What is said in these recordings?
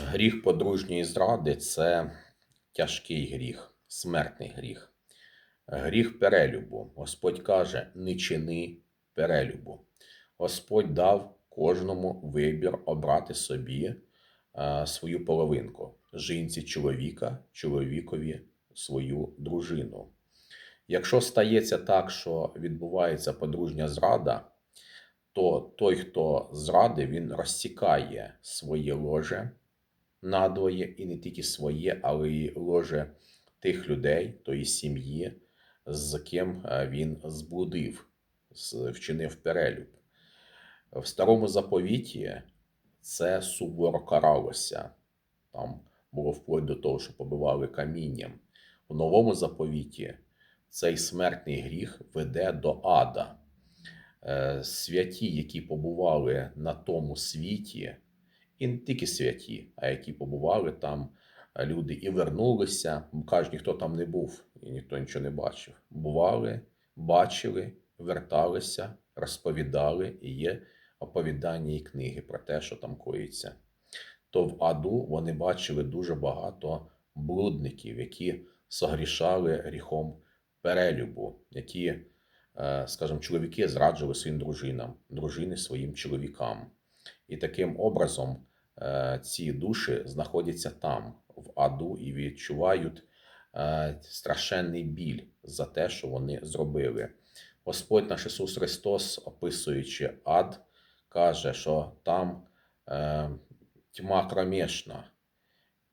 Гріх подружньої зради це тяжкий гріх, смертний гріх. Гріх перелюбу. Господь каже: не чини перелюбу. Господь дав кожному вибір обрати собі е, свою половинку. Жінці чоловіка, чоловікові свою дружину. Якщо стається так, що відбувається подружня зрада, то той, хто зрадив, він розсікає своє ложе надвоє, і не тільки своє, але й ложе тих людей, тої сім'ї, з ким е, він зблудив, вчинив перелюб. В старому заповіті це суворо каралося. Там було вплоть до того, що побивали камінням. У новому заповіті цей смертний гріх веде до ада. Е, Святі, які побували на тому світі, і не тільки святі, а які побували там люди і вернулися. Каже, ніхто там не був і ніхто нічого не бачив. Бували, бачили, верталися, розповідали, і є оповідання і книги про те, що там коїться. То в аду вони бачили дуже багато блудників, які согрішали гріхом перелюбу, які, е, скажімо, чоловіки зраджували своїм дружинам, дружини своїм чоловікам. І таким образом е, ці душі знаходяться там, в аду, і відчувають е, страшенний біль за те, що вони зробили. Господь наш Ісус Христос, описуючи ад, каже, що там е, тьма кромешна,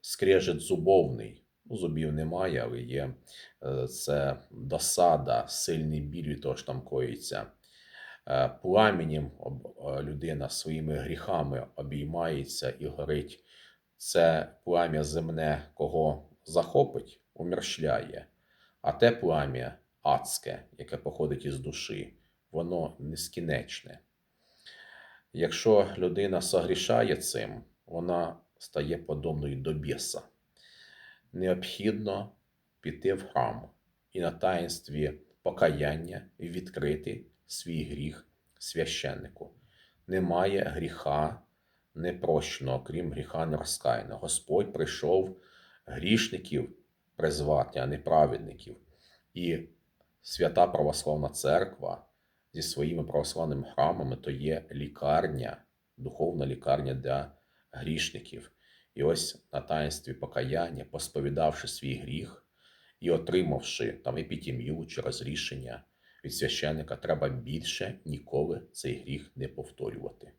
скрежет зубовний. Ну, зубів немає, але є це досада, сильний біль від того, що там коїться. Е, Пламенем е, людина своїми гріхами обіймається і горить. Це плам'я земне, кого захопить, умершляє. А те плам'я адське, яке походить із душі, воно нескінечне. Якщо людина согрішає цим, вона стає подобною до біса. Необхідно піти в храм і на таїнстві покаяння відкрити свій гріх священнику. Немає гріха непрощеного, крім гріха нерозкаяного. Господь прийшов грішників призвати, а не праведників. І свята православна церква зі своїми православними храмами то є лікарня, духовна лікарня для грішників. І ось на таїнстві покаяння, посповідавши свій гріх і отримавши там епітімію чи розрішення від священника, треба більше ніколи цей гріх не повторювати.